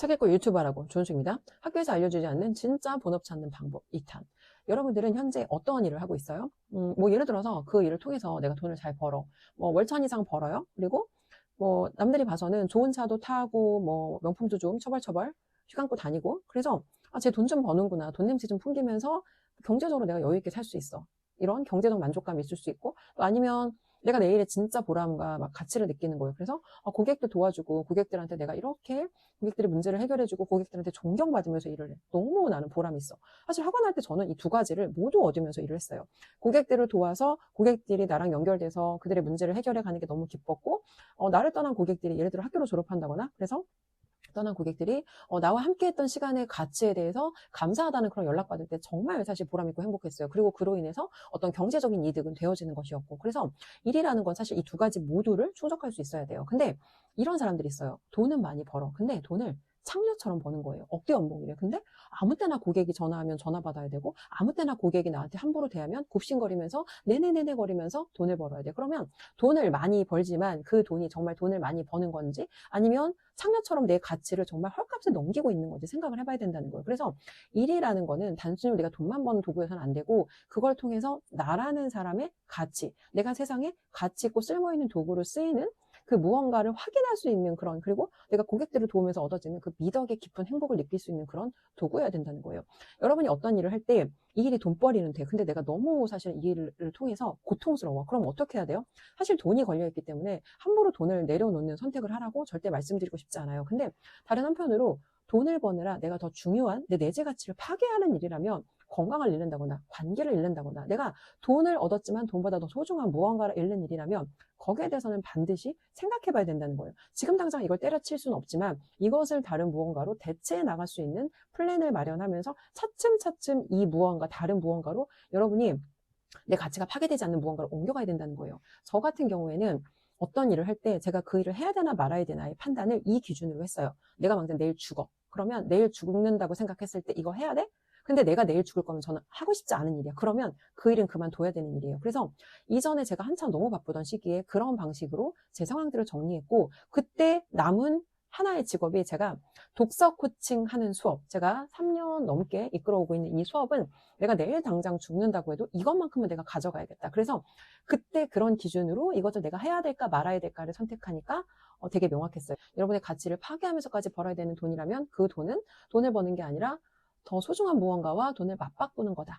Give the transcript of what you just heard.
책 읽고 유튜버라고 조은수입니다. 학교에서 알려주지 않는 진짜 본업 찾는 방법 2탄. 여러분들은 현재 어떠한 일을 하고 있어요? 음, 뭐 예를 들어서 그 일을 통해서 내가 돈을 잘 벌어. 뭐 월천 이상 벌어요. 그리고 뭐 남들이 봐서는 좋은 차도 타고 뭐 명품도 좀 처벌처벌 휘감고 다니고 그래서 아, 쟤돈좀 버는구나. 돈 냄새 좀 풍기면서 경제적으로 내가 여유 있게 살 수 있어. 이런 경제적 만족감이 있을 수 있고 또 아니면 내가 내일의 진짜 보람과 막 가치를 느끼는 거예요. 그래서 아, 고객도 도와주고 고객들한테 내가 이렇게 고객들의 문제를 해결해주고 고객들한테 존경받으면서 일을 해. 너무 나는 보람이 있어. 사실 학원 할 때 저는 이 두 가지를 모두 얻으면서 일을 했어요. 고객들을 도와서 고객들이 나랑 연결돼서 그들의 문제를 해결해 가는 게 너무 기뻤고 어, 나를 떠난 고객들이 예를 들어 학교로 졸업한다거나 그래서 떠난 고객들이 어, 나와 함께 했던 시간의 가치에 대해서 감사하다는 그런 연락받을 때 정말 사실 보람있고 행복했어요. 그리고 그로 인해서 어떤 경제적인 이득은 되어지는 것이었고. 그래서 일이라는 건 사실 이 두 가지 모두를 충족할 수 있어야 돼요. 근데 이런 사람들이 있어요. 돈은 많이 벌어. 근데 돈을 창녀처럼 버는 거예요. 억대 연봉이래. 근데 아무 때나 고객이 전화하면 전화 받아야 되고 아무 때나 고객이 나한테 함부로 대하면 굽신거리면서 네네네네 거리면서 돈을 벌어야 돼. 그러면 돈을 많이 벌지만 그 돈이 정말 돈을 많이 버는 건지 아니면 창녀처럼 내 가치를 정말 헐값에 넘기고 있는 건지 생각을 해봐야 된다는 거예요. 그래서 일이라는 거는 단순히 우리가 돈만 버는 도구여서는 안 되고 그걸 통해서 나라는 사람의 가치, 내가 세상에 가치 있고 쓸모 있는 도구로 쓰이는 그 무언가를 확인할 수 있는 그런 그리고 내가 고객들을 도우면서 얻어지는 그 미덕의 깊은 행복을 느낄 수 있는 그런 도구여야 된다는 거예요. 여러분이 어떤 일을 할 때 이 일이 돈벌이는 돼. 근데 내가 너무 사실 이 일을 통해서 고통스러워. 그럼 어떻게 해야 돼요? 사실 돈이 걸려있기 때문에 함부로 돈을 내려놓는 선택을 하라고 절대 말씀드리고 싶지 않아요. 근데 다른 한편으로 돈을 버느라 내가 더 중요한 내 내재 가치를 파괴하는 일이라면 건강을 잃는다거나 관계를 잃는다거나 내가 돈을 얻었지만 돈보다 더 소중한 무언가를 잃는 일이라면 거기에 대해서는 반드시 생각해 봐야 된다는 거예요. 지금 당장 이걸 때려칠 수는 없지만 이것을 다른 무언가로 대체해 나갈 수 있는 플랜을 마련하면서 차츰차츰 이 무언가, 다른 무언가로 여러분이 내 가치가 파괴되지 않는 무언가를 옮겨가야 된다는 거예요. 저 같은 경우에는 어떤 일을 할 때 제가 그 일을 해야 되나 말아야 되나의 판단을 이 기준으로 했어요. 내가 만약 내일 죽어. 그러면 내일 죽는다고 생각했을 때 이거 해야 돼? 근데 내가 내일 죽을 거면 저는 하고 싶지 않은 일이야. 그러면 그 일은 그만둬야 되는 일이에요. 그래서 이전에 제가 한참 너무 바쁘던 시기에 그런 방식으로 제 상황들을 정리했고 그때 남은 하나의 직업이 제가 독서 코칭 하는 수업. 제가 3년 넘게 이끌어오고 있는 이 수업은 내가 내일 당장 죽는다고 해도 이것만큼은 내가 가져가야겠다. 그래서 그때 그런 기준으로 이것을 내가 해야 될까 말아야 될까를 선택하니까 어, 되게 명확했어요. 여러분의 가치를 파괴하면서까지 벌어야 되는 돈이라면 그 돈은 돈을 버는 게 아니라 더 소중한 무언가와 돈을 맞바꾸는 거다.